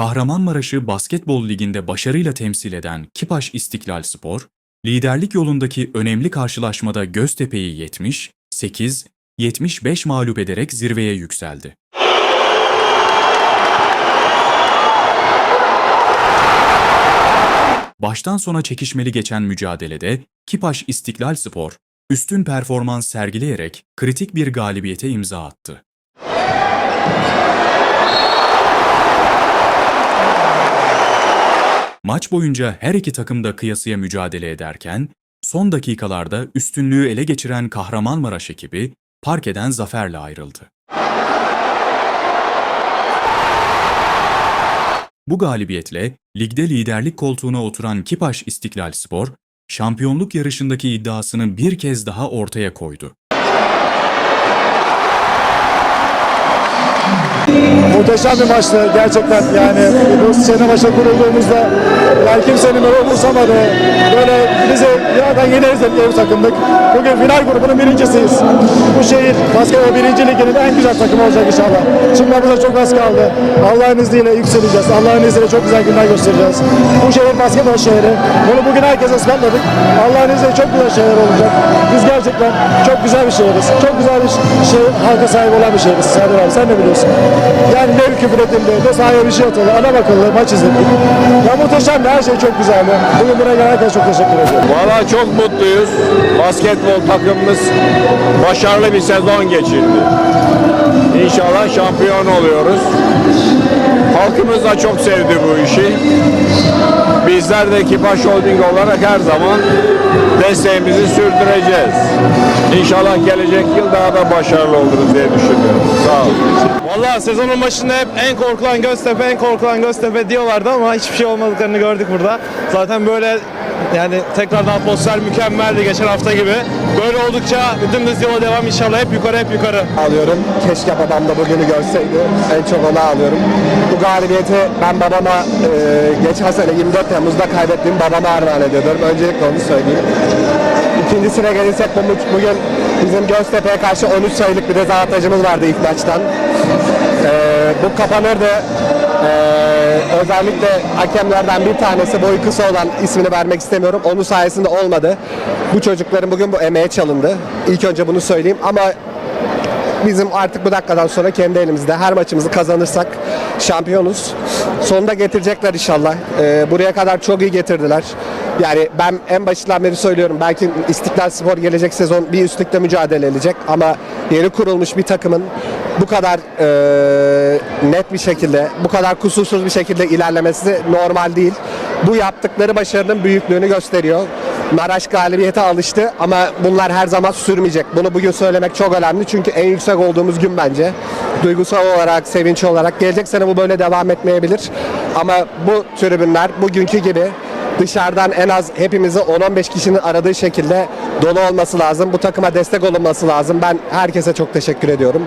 Kahramanmaraş'ı basketbol liginde başarıyla temsil eden Kipaş İstiklal Spor, liderlik yolundaki önemli karşılaşmada Göztepe'yi 70, 8, 75 mağlup ederek zirveye yükseldi. Baştan sona çekişmeli geçen mücadelede Kipaş İstiklal Spor, üstün performans sergileyerek kritik bir galibiyete imza attı. Maç boyunca her iki takım da kıyasıya mücadele ederken, son dakikalarda üstünlüğü ele geçiren Kahramanmaraş ekibi parkeden zaferle ayrıldı. Bu galibiyetle ligde liderlik koltuğuna oturan Kipaş İstiklal Spor, şampiyonluk yarışındaki iddiasını bir kez daha ortaya koydu. Muhteşem bir maçtı gerçekten yani bu sene başa kurulduğumuzda yani kimsenin böyle umursamadı böyle bizi yerden yeneriz diye bir takımdık. Bugün final grubunun birincisiyiz. Bu şehir basketbol birinci liginin en güzel takımı olacak inşallah. Çıkmamıza çok az kaldı. Allah'ın izniyle yükseleceğiz. Allah'ın izniyle çok güzel günler göstereceğiz. Bu şehir basketbol şehri. Bunu bugün herkese ispatladık. Allah'ın izniyle çok güzel şeyler olacak. Biz gerçekten çok güzel bir şehiriz. Çok güzel bir şey halka sahip olan bir şehiriz. Serdar abi sen de biliyorsun. Yani bir küfür ne sahaya bir şey atıldı, adam akıllı maç izledik. Ya muhteşemdi, her şey çok güzeldi. Bugün buraya gelen herkese çok teşekkür ediyorum. Valla çok mutluyuz. Basketbol takımımız başarılı bir sezon geçirdi. İnşallah şampiyon oluyoruz. Halkımız da çok sevdi bu işi. Bizler de Kipaş Holding olarak her zaman desteğimizi sürdüreceğiz. İnşallah gelecek yıl daha da başarılı oluruz diye düşünüyorum. Sağ olun. Valla sezonun başında hep en korkulan Göztepe, en korkulan Göztepe diyorlardı ama hiçbir şey olmadıklarını gördük burada. Zaten böyle yani tekrardan atmosfer mükemmeldi geçen hafta gibi. Böyle oldukça dümdüz yola devam inşallah hep yukarı hep yukarı. ağlıyorum. Keşke babam da bugünü görseydi. En çok ona ağlıyorum. Bu galibiyeti ben babama e, geçen sene 24 Temmuz'da kaybettiğim babama armağan ediyorum. Öncelikle onu söyleyeyim. İkincisine gelirsek bu- bugün bizim Göztepe'ye karşı 13 sayılık bir dezavantajımız vardı ilk maçtan. E, bu kapanırdı. E, özellikle hakemlerden bir tanesi boyu kısa olan ismini vermek istemiyorum. Onun sayesinde olmadı. Bu çocukların bugün bu emeğe çalındı. İlk önce bunu söyleyeyim ama Bizim artık bu dakikadan sonra kendi elimizde. Her maçımızı kazanırsak şampiyonuz. Sonunda getirecekler inşallah. Ee, buraya kadar çok iyi getirdiler. Yani ben en başından beri söylüyorum. Belki İstiklal Spor gelecek sezon bir üstlükte mücadele edecek. Ama yeni kurulmuş bir takımın bu kadar e, net bir şekilde, bu kadar kusursuz bir şekilde ilerlemesi normal değil. Bu yaptıkları başarının büyüklüğünü gösteriyor. Maraş galibiyete alıştı ama bunlar her zaman sürmeyecek. Bunu bugün söylemek çok önemli çünkü en yüksek olduğumuz gün bence. Duygusal olarak, sevinç olarak. Gelecek sene bu böyle devam etmeyebilir. Ama bu tribünler bugünkü gibi dışarıdan en az hepimizi 10-15 kişinin aradığı şekilde dolu olması lazım. Bu takıma destek olunması lazım. Ben herkese çok teşekkür ediyorum.